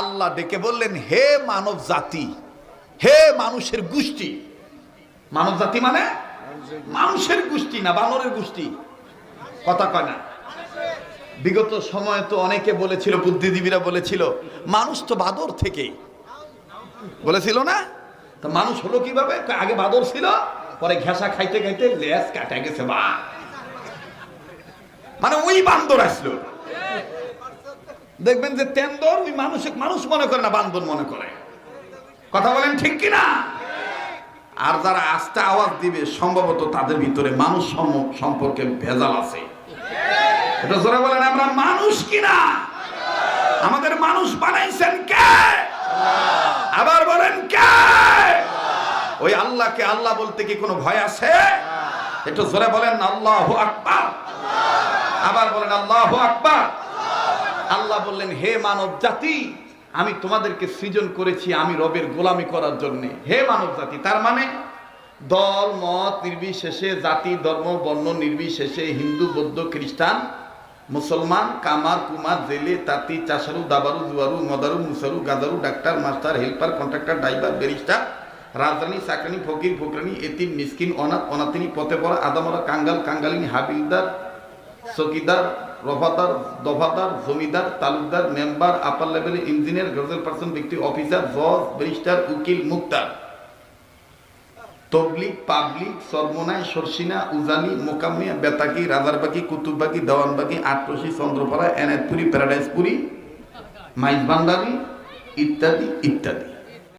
আল্লাহ ডেকে বললেন, হে মানব জাতি, হে মানুষের গোষ্ঠী। মানব জাতি মানে? মানুষের গোষ্ঠী না, বানরের গোষ্ঠী। কথা কয় না। বিগত সময়ে তো অনেকে বলেছিল, বুদ্ধিজীবীরা বলেছিল, মানুষ তো বাদর থেকে। বলেছিল না? তো মানুষ হলো কীভাবে? আগে বাদর ছিল, পরে ঘেঁষা খাইতে খাইতে লেজ কাটা গেছে বা মানে ওই বান্দর আসলো। দেখবেন যে তেন্দর ওই মানুষ মানুষ মনে করে না বান্দর মনে করে। কথা বলেন ঠিক কি না আর যারা আস্তে আওয়াজ দিবে, সম্ভবত তাদের ভিতরে মানুষ সম- সম্পর্কে ভেজাল আছে। এটা বলেন, আমরা মানুষ কিনা? আমাদের মানুষ বানাইছেন কে? আবার বলেন কে? ওই আল্লাহকে আল্লাহ বলতে কি কোনো ভয় আছে? একটু জোরে বলেন, আল্লাহ আকবার। আবার বলেন, আল্লাহ আকবার। আল্লাহ বললেন, হে মানব জাতি আমি তোমাদেরকে সৃজন করেছি আমি রবের গোলামি করার জন্য। হে মানব জাতি তার মানে দল, মত নির্বিশেষে, জাতি, ধর্ম, বর্ণ নির্বিশেষে, হিন্দু, বৌদ্ধ, খ্রিস্টান, মুসলমান, কামার, কুমার, জেলে, তাঁতি, চাষারু, দাবারু, জুয়ারু, মদারু, মুসারু, গাদারু, doctor, master, helper, contractor, driver, barrister, রাজধানী চাকরানি ফকির, ফকরানি, এতিম, মিসকিন, অনাথ, অনাথিনী, পথে পড়া, আদামরা, কাঙ্গাল, কাঙ্গালিনী, হাবিলদার, চকিদার রফাদার, দফাদার, জমিদার, তালুকদার, মেম্বার আপার লেভেলে ইঞ্জিনিয়ার গজল পার্সন ব্যক্তি অফিসার জজ ব্যারিস্টার উকিল, মুক্তার। তবলিক পাবলিক সরমনায় সরসিনা, উজানি মোকামিয়া বেতাকি রাজারবাকি কুতুববাকি দেওয়ানবাকি আটরশি চন্দ্রপাড়া, এনায়তপুরি, প্যারাডাইসপুরি মাইজ ভান্ডারি ইত্যাদি ইত্যাদি।